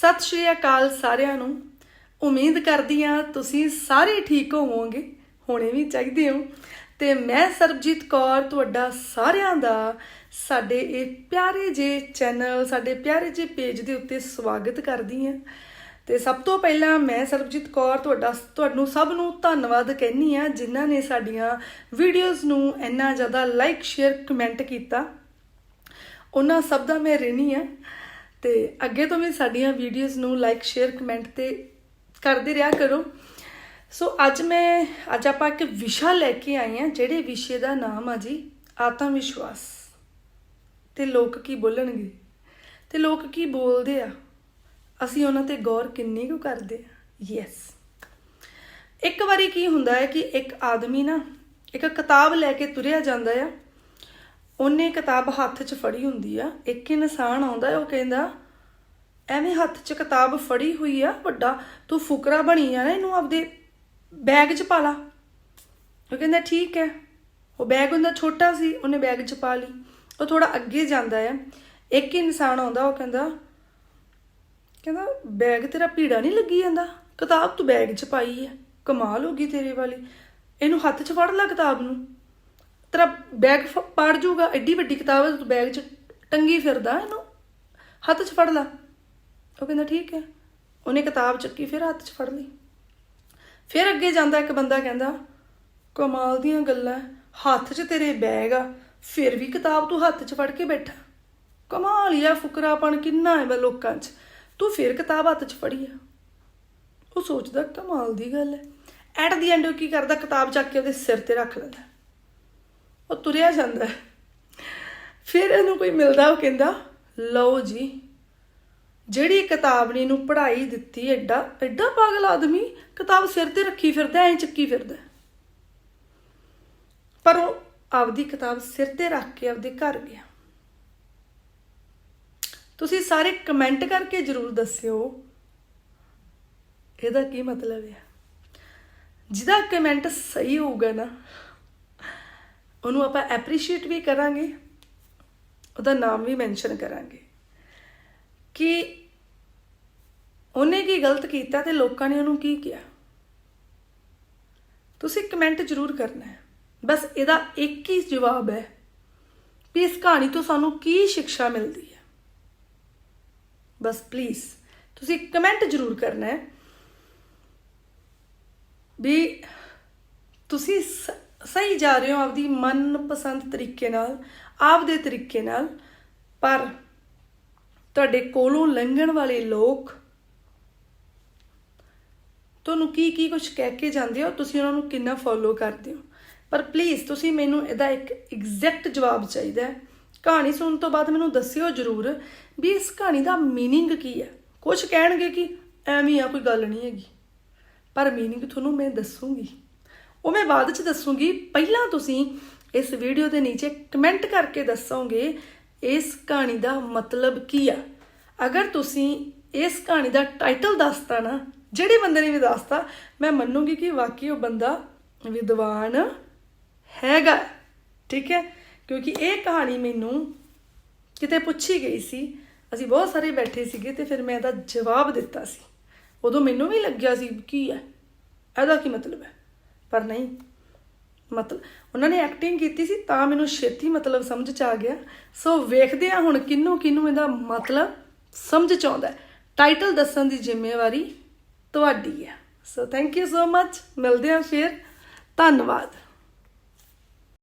ਸਤਿ ਸ਼੍ਰੀ ਅਕਾਲ ਸਾਰਿਆਂ ਨੂੰ। ਉਮੀਦ ਕਰਦੀ ਹਾਂ ਤੁਸੀਂ ਸਾਰੇ ਠੀਕ ਹੋਵੋਗੇ, ਹੋਣੇ ਵੀ ਚਾਹੀਦੇ ਹੋ। ਤੇ ਮੈਂ ਸਰਬਜੀਤ ਕੌਰ, ਤੁਹਾਡਾ ਸਾਰਿਆਂ ਦਾ ਸਾਡੇ ਇਹ ਪਿਆਰੇ ਜੇ ਚੈਨਲ, ਸਾਡੇ ਪਿਆਰੇ ਜੇ ਪੇਜ ਦੇ ਉੱਤੇ ਸਵਾਗਤ ਕਰਦੀ ਹਾਂ। ਤੇ ਸਭ ਤੋਂ ਪਹਿਲਾਂ ਮੈਂ ਸਰਬਜੀਤ ਕੌਰ, ਤੁਹਾਡਾ ਤੁਹਾਨੂੰ ਸਭ ਨੂੰ ਧੰਨਵਾਦ ਕਹਿੰਨੀ ਆ ਜਿਨ੍ਹਾਂ ਨੇ ਸਾਡੀਆਂ ਵੀਡੀਓਜ਼ ਨੂੰ ਇੰਨਾ ਜ਼ਿਆਦਾ ਲਾਈਕ, ਸ਼ੇਅਰ, ਕਮੈਂਟ ਕੀਤਾ। ਉਹਨਾਂ ਸਭ ਦਾ ਮੈਂ ਰਹਿਣੀ ਆ ਤੇ ਅੱਗੇ ਤੋਂ ਵੀ ਸਾਡੀਆਂ ਵੀਡੀਓਜ਼ ਨੂੰ ਲਾਈਕ ਸ਼ੇਅਰ ਕਮੈਂਟ ਤੇ ਕਰਦੇ ਰਿਹਾ ਕਰੋ। ਸੋ ਅੱਜ ਮੈਂ, ਅੱਜ ਆਪਾਂ ਇੱਕ ਵਿਸ਼ਾ ਲੈ ਕੇ ਆਏ ਆ ਜਿਹੜੇ ਵਿਸ਼ੇ ਦਾ ਨਾਮ ਆ ਜੀ ਆਤਮ ਵਿਸ਼ਵਾਸ ਤੇ ਲੋਕ ਕੀ ਬੋਲਣਗੇ? ਤੇ ਲੋਕ ਕੀ ਬੋਲਦੇ ਆ? ਅਸੀਂ ਉਹਨਾਂ ਤੇ ਗੌਰ ਕਿੰਨੀ ਕੁ ਕਰਦੇ ਆ? ਯੈਸ ਇੱਕ ਵਾਰੀ ਕੀ ਹੁੰਦਾ ਹੈ ਕਿ ਇੱਕ ਆਦਮੀ ਨਾ ਇੱਕ ਕਿਤਾਬ ਲੈ ਕੇ ਤੁਰਿਆ ਜਾਂਦਾ ਆ ਉਹਨੇ ਕਿਤਾਬ ਹੱਥ 'ਚ ਫੜੀ ਹੁੰਦੀ ਆ, ਇੱਕ ਇਨਸਾਨ ਆਉਂਦਾ ਉਹ ਕਹਿੰਦਾ, ਐਵੇਂ ਹੱਥ 'ਚ ਕਿਤਾਬ ਫੜੀ ਹੋਈ ਆ, ਵੱਡਾ, ਤੂੰ ਫੁਕਰਾ ਬਣੀ ਆ ਨਾ, ਇਹਨੂੰ ਆਪਦੇ ਬੈਗ 'ਚ ਪਾ ਲਾ। ਉਹ ਕਹਿੰਦਾ, ਠੀਕ ਹੈ। ਉਹ ਬੈਗ ਉਹਦਾ ਛੋਟਾ ਸੀ, ਉਹਨੇ ਬੈਗ 'ਚ ਪਾ ਲਈ। ਉਹ ਥੋੜਾ ਅੱਗੇ ਜਾਂਦਾ ਆ, ਇੱਕ ਇਨਸਾਨ ਆਉਂਦਾ, ਉਹ ਕਹਿੰਦਾ ਕਹਿੰਦਾ, ਬੈਗ ਤੇਰਾ ਭੀੜਾ ਨਹੀਂ ਲੱਗੀ ਜਾਂਦਾ? ਕਿਤਾਬ ਤੂੰ ਬੈਗ 'ਚ ਪਾਈ ਹੈ ਕਮਾਲ ਹੋ ਗਈ ਤੇਰੇ ਵਾਲੀ। ਇਹਨੂੰ ਹੱਥ 'ਚ ਫੜ ਲੈ ਕਿਤਾਬ ਨੂੰ। ਤੇਰਾ ਬੈਗ ਫ- ਪਾੜ ਜਾਊਗਾ ਐਡੀ ਵੱਡੀ ਕਿਤਾਬ ਹੈ, ਤੂੰ ਬੈਗ 'ਚ ਟੰਗੀ ਫਿਰਦਾ, ਇਹਨੂੰ ਹੱਥ 'ਚ ਫੜ ਲੈ। ਉਹ ਕਹਿੰਦਾ, ਠੀਕ ਹੈ। ਉਹਨੇ ਕਿਤਾਬ ਚੱਕੀ, ਫਿਰ ਹੱਥ 'ਚ ਫੜ ਲਈ। ਫਿਰ ਅੱਗੇ ਜਾਂਦਾ ਇੱਕ ਬੰਦਾ ਕਹਿੰਦਾ, ਕਮਾਲ ਦੀਆਂ ਗੱਲਾਂ, ਹੱਥ 'ਚ ਤੇਰੇ ਬੈਗ ਆ, ਫਿਰ ਵੀ ਕਿਤਾਬ ਤੂੰ ਹੱਥ 'ਚ ਫੜ ਕੇ ਬੈਠਾ। ਕਮਾਲ ਹੀ ਆ, ਫੁਕਰਾਪਣ ਕਿੰਨਾ ਹੈ ਬਈ ਲੋਕਾਂ 'ਚ। ਤੂੰ ਫਿਰ ਕਿਤਾਬ ਹੱਥ 'ਚ ਫੜੀ ਆ। ਉਹ ਸੋਚਦਾ, ਕਮਾਲ ਦੀ ਗੱਲ ਹੈ। ਐਟ ਦੀ ਐਂਡ ਉਹ ਕੀ ਕਰਦਾ, ਕਿਤਾਬ ਚੱਕ ਕੇ ਉਹਦੇ ਸਿਰ ਤੇ ਰੱਖ ਲੈਂਦਾ। ਉਹ ਤੁਰਿਆ ਜਾਂਦਾ ਫਿਰ ਇਹਨੂੰ ਕੋਈ ਮਿਲਦਾ, ਉਹ ਕਹਿੰਦਾ, ਲਓ ਜੀ, ਜਿਹੜੀ ਕਿਤਾਬ ਨੇ ਇਹਨੂੰ ਪੜ੍ਹਾਈ ਦਿੱਤੀ ਐਡਾ ਐਡਾ ਪਾਗਲ ਆਦਮੀ, ਕਿਤਾਬ ਸਿਰ ਤੇ ਰੱਖੀ ਫਿਰਦਾ, ਐਂ ਚੱਕੀ ਫਿਰਦਾ ਪਰ ਉਹ ਆਪਦੀ ਕਿਤਾਬ ਸਿਰ ਤੇ ਰੱਖ ਕੇ ਆਪਦੇ ਘਰ ਗਿਆ। ਤੁਸੀਂ ਸਾਰੇ ਕਮੈਂਟ ਕਰਕੇ ਜਰੂਰ ਦੱਸਿਓ, ਇਹਦਾ ਕੀ ਮਤਲਬ ਹੈ? ਜਿਹਦਾ ਕਮੈਂਟ ਸਹੀ ਹੋਊਗਾ ਨਾ ਉਹਨੂੰ ਆਪਾਂ ਐਪਰੀਸ਼ੀਏਟ ਵੀ ਕਰਾਂਗੇ, ਉਹਦਾ ਨਾਮ ਵੀ ਮੈਂਸ਼ਨ ਕਰਾਂਗੇ। ਕਿ ਉਹਨੇ ਕੀ ਗਲਤ ਕੀਤਾ ਤੇ ਲੋਕਾਂ ਨੇ ਉਹਨੂੰ ਕੀ ਕਿਹਾ? ਤੁਸੀਂ ਕਮੈਂਟ ਜ਼ਰੂਰ ਕਰਨਾ ਹੈ। ਬਸ ਇਹਦਾ ਇੱਕ ਹੀ ਜਵਾਬ ਹੈ ਵੀ ਇਸ ਕਹਾਣੀ ਤੋਂ ਸਾਨੂੰ ਕੀ ਸਿੱਖਿਆ ਮਿਲਦੀ ਹੈ। ਬਸ ਪਲੀਜ਼ ਤੁਸੀਂ ਕਮੈਂਟ ਜ਼ਰੂਰ ਕਰਨਾ ਹੈ ਵੀ ਤੁਸੀਂ ਸ- ਸਹੀ ਜਾ ਰਹੇ ਹੋ ਆਪਦੀ ਮਨਪਸੰਦ ਤਰੀਕੇ ਨਾਲ ਆਪਦੇ ਤਰੀਕੇ ਨਾਲ ਪਰ ਤੁਹਾਡੇ ਕੋਲੋਂ ਲੰਘਣ ਵਾਲੇ ਲੋਕ ਤੁਹਾਨੂੰ ਕੀ ਕੀ ਕੁਝ ਕਹਿ ਕੇ ਜਾਂਦੇ ਹੋ ਤੁਸੀਂ ਉਹਨਾਂ ਨੂੰ ਕਿੰਨਾ ਫੋਲੋ ਕਰਦੇ ਹੋ ਪਰ ਪਲੀਜ਼ ਤੁਸੀਂ ਮੈਨੂੰ ਇਹਦਾ ਇੱਕ ਐਗਜ਼ੈਕਟ ਜਵਾਬ ਚਾਹੀਦਾ ਹੈ ਕਹਾਣੀ ਸੁਣਨ ਤੋਂ ਬਾਅਦ ਮੈਨੂੰ ਦੱਸਿਓ ਜਰੂਰ ਵੀ ਇਸ ਕਹਾਣੀ ਦਾ मीनिंग ਕੀ ਹੈ ਕੁਝ ਕਹਿਣਗੇ ਕਿ ਐਵੇਂ ਆ ਕੋਈ ਗੱਲ ਨਹੀਂ ਹੈਗੀ ਪਰ मीनिंग ਤੁਹਾਨੂੰ ਮੈਂ ਦੱਸੂਗੀ ਉਹ ਮੈਂ ਬਾਅਦ ਚ ਦੱਸੂਗੀ। ਪਹਿਲਾਂ ਤੁਸੀਂ ਇਸ ਵੀਡੀਓ ਦੇ ਨੀਚੇ ਕਮੈਂਟ ਕਰਕੇ ਦੱਸੋਗੇ, ਇਸ ਕਹਾਣੀ ਦਾ ਮਤਲਬ ਕੀ ਆ? ਅਗਰ ਤੁਸੀਂ ਇਸ ਕਹਾਣੀ ਦਾ ਟਾਈਟਲ ਦੱਸਤਾ ਨਾ, ਜਿਹੜੇ ਬੰਦੇ ਨੇ ਵੀ ਦੱਸਤਾ, ਮੈਂ ਮੰਨੂਗੀ ਕਿ ਵਾਕਈ ਉਹ ਬੰਦਾ ਵਿਦਵਾਨ ਹੈਗਾ। ਠੀਕ ਹੈ? ਕਿਉਂਕਿ ਇਹ ਕਹਾਣੀ ਮੈਨੂੰ ਕਿਤੇ ਪੁੱਛੀ ਗਈ ਸੀ। ਅਸੀਂ ਬਹੁਤ ਸਾਰੇ ਬੈਠੇ ਸੀਗੇ ਤੇ ਫਿਰ ਮੈਂ ਇਹਦਾ ਜਵਾਬ ਦਿੱਤਾ ਸੀ। ਉਦੋਂ ਮੈਨੂੰ ਵੀ ਲੱਗਿਆ ਸੀ, ਕੀ ਹੈ ਇਹਦਾ ਕੀ ਮਤਲਬ ਹੈ? ਪਰ ਨਹੀਂ। ਮਤਲਬ, ਉਹਨਾਂ ਨੇ ਐਕਟਿੰਗ ਕੀਤੀ ਸੀ, ਤਾਂ ਮੈਨੂੰ ਛੇਤੀ ਮਤਲਬ ਸਮਝ ਚ ਆ ਗਿਆ। ਸੋ ਵੇਖਦੇ ਆ ਹੁਣ ਕਿੰਨੂੰ ਕਿੰਨੂੰ ਇਹਦਾ ਮਤਲਬ ਸਮਝ ਚ ਆਉਂਦਾ ਟਾਈਟਲ ਦੱਸਣ ਦੀ ਜ਼ਿੰਮੇਵਾਰੀ ਤੁਹਾਡੀ ਹੈ। ਸੋ ਥੈਂਕ ਯੂ ਸੋ ਮੱਚ ਮਿਲਦੇ ਆ ਫਿਰ। ਧੰਨਵਾਦ।